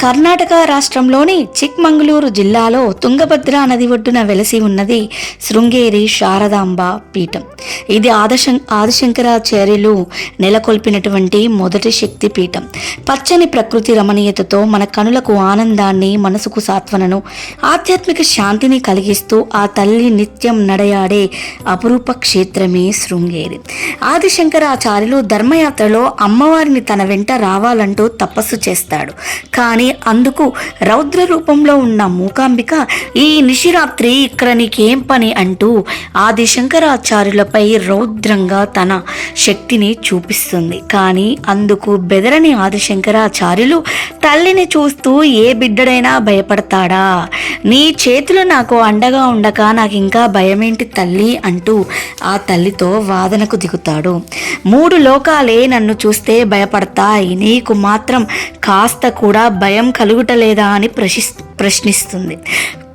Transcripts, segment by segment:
కర్ణాటక రాష్ట్రంలోని చిక్మంగళూరు జిల్లాలో తుంగభద్ర నది ఒడ్డున వెలసి ఉన్నది శృంగేరి శారదాంబ పీఠం. ఇది ఆదశం ఆదిశంకరాచార్యులు నెలకొల్పినటువంటి మొదటి శక్తి పీఠం. పచ్చని ప్రకృతి రమణీయతతో మన కనులకు ఆనందాన్ని మనసుకు సాత్వనను ఆధ్యాత్మిక శాంతిని కలిగిస్తూ ఆ తల్లి నిత్యం నడయాడే అపురూప క్షేత్రమే శృంగేరి. ఆదిశంకరాచార్యులు ధర్మయాత్రలో అమ్మవారిని తన వెంట రావాలంటూ తపస్సు చేస్తాడు. కానీ అందుకు రౌద్ర రూపంలో ఉన్న మూకాంబిక ఈ నిశిరాత్రి ఇక్కడ నీకేం పని అంటూ ఆది శంకరాచార్యులపై రౌద్రంగా తన శక్తిని చూపిస్తుంది. కానీ అందుకు బెదరని ఆది శంకరాచార్యులు తల్లిని చూస్తూ ఏ బిడ్డడైనా భయపడతాడా? నీ చేతులు నాకు అండగా ఉండక నాకు ఇంకా భయమేంటి తల్లి? అంటూ ఆ తల్లితో వాదనకు దిగుతాడు. మూడు లోకాలే నన్ను చూస్తే భయపడతాయి. నీకు మాత్రం కాస్త కూడా భయం కలుగుటలేదా అని ప్రశి ప్రశ్నిస్తుంది.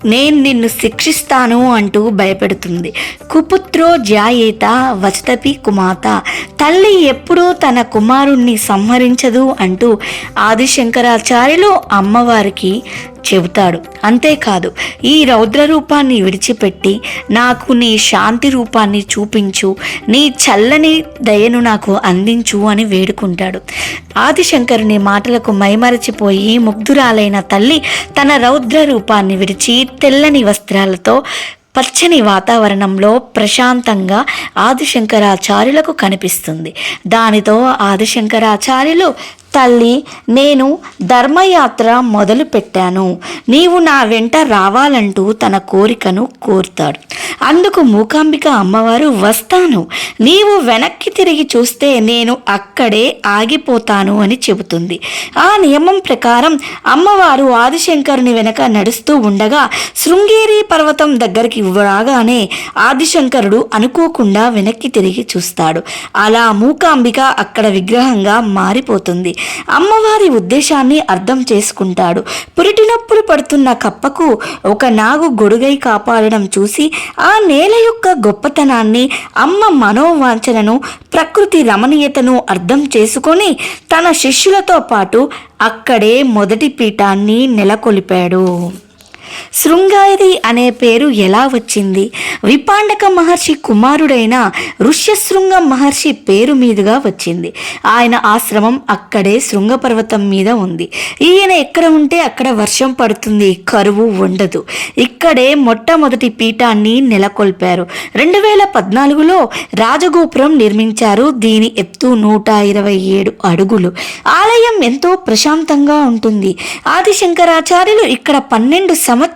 నేను నిన్ను శిక్షిస్తాను అంటూ భయపెడుతుంది. కుపుత్రో జాయేత వచతపి కుమాత. తల్లి ఎప్పుడూ తన కుమారుణ్ణి సంహరించదు అంటూ ఆదిశంకరాచార్యులు అమ్మవారికి చెబుతాడు. అంతేకాదు ఈ రౌద్ర రూపాన్ని విడిచిపెట్టి నాకు నీ శాంతి రూపాన్ని చూపించు నీ చల్లని దయను నాకు అందించు అని వేడుకుంటాడు. ఆదిశంకరుని మాటలకు మైమరచిపోయి ముగ్ధురాలైన తల్లి తన రౌద్ర రూపాన్ని విడిచి తెల్లని వస్త్రాలతో పచ్చని వాతావరణంలో ప్రశాంతంగా ఆదిశంకరాచార్యులకు కనిపిస్తుంది. దానితో ఆదిశంకరాచార్యులు తల్లి నేను ధర్మయాత్ర మొదలు పెట్టాను నీవు నా వెంట రావాలంటూ తన కోరికను కోరుతాడు. అందుకు మూకాంబిక అమ్మవారు వస్తాను. నీవు వెనక్కి తిరిగి చూస్తే నేను అక్కడే ఆగిపోతాను అని చెబుతుంది. ఆ నియమం ప్రకారం అమ్మవారు ఆదిశంకరుని వెనక నడుస్తూ ఉండగా శృంగేరి పర్వతం దగ్గరికి రాగానే ఆదిశంకరుడు అనుకోకుండా వెనక్కి తిరిగి చూస్తాడు. అలా మూకాంబిక అక్కడ విగ్రహంగా మారిపోతుంది. అమ్మవారి ఉద్దేశాన్ని అర్థం చేసుకుంటాడు. పురిటినప్పుడు పడుతున్న కప్పకు ఒక నాగు గొడుగై కాపాడడం చూసి ఆ నేల యొక్క గొప్పతనాన్ని అమ్మ మనోవాంఛనను ప్రకృతి రమణీయతను అర్థం చేసుకొని తన శిష్యులతో పాటు అక్కడే మొదటి పీఠాన్ని నెలకొల్పాడు. శృంగారి అనే పేరు ఎలా వచ్చింది? విపాండక మహర్షి కుమారుడైన ఋష్యశృంగ మహర్షి పేరు మీదుగా వచ్చింది. ఆయన ఆశ్రమం అక్కడే శృంగ పర్వతం మీద ఉంది. ఈయన ఎక్కడ ఉంటే అక్కడ వర్షం పడుతుంది కరువు ఉండదు. ఇక్కడే మొట్టమొదటి పీఠాన్ని నెలకొల్పారు. రెండు వేల పద్నాలుగులో రాజగోపురం నిర్మించారు. దీని ఎత్తు నూట ఇరవై ఏడు అడుగులు. ఆలయం ఎంతో ప్రశాంతంగా ఉంటుంది. ఆదిశంకరాచార్యులు ఇక్కడ పన్నెండు సంవత్సరాలు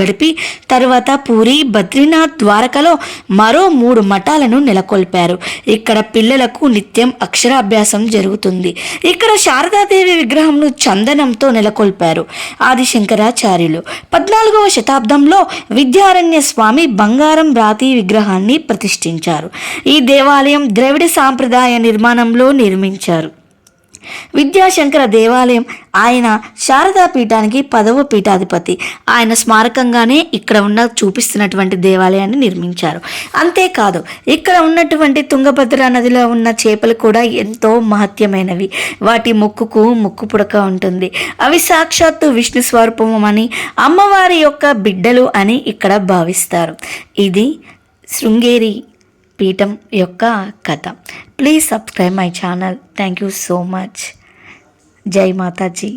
గడిపి తరువాత పూరి బద్రీనాథ్ ద్వారకలో మరో మూడు మఠాలను నెలకొల్పారు. ఇక్కడ పిల్లలకు నిత్యం అక్షరాభ్యాసం జరుగుతుంది. ఇక్కడ శారదాదేవి విగ్రహంను చందనంతో నెలకొల్పారు ఆదిశంకరాచార్యులు. పద్నాలుగవ శతాబ్దంలో విద్యారణ్య స్వామి బంగారం రాతి విగ్రహాన్ని ప్రతిష్ఠించారు. ఈ దేవాలయం ద్రవిడ సాంప్రదాయ నిర్మాణంలో నిర్మించారు. విద్యాశంకర దేవాలయం ఆయన శారదా పీఠానికి పదవ పీఠాధిపతి. ఆయన స్మారకంగానే ఇక్కడ ఉన్న చూపిస్తున్నటువంటి దేవాలయాన్ని నిర్మించారు. అంతేకాదు ఇక్కడ ఉన్నటువంటి తుంగభద్ర నదిలో ఉన్న చేపలు కూడా ఎంతో మహత్యమైనవి. వాటి ముక్కుకు ముక్కు పుడక ఉంటుంది. అవి సాక్షాత్తు విష్ణు స్వరూపం అని అమ్మవారి యొక్క బిడ్డలు అని ఇక్కడ భావిస్తారు. ఇది శృంగేరి పీఠం యొక్క కథ. please subscribe my channel thank you so much జై మాతాజీ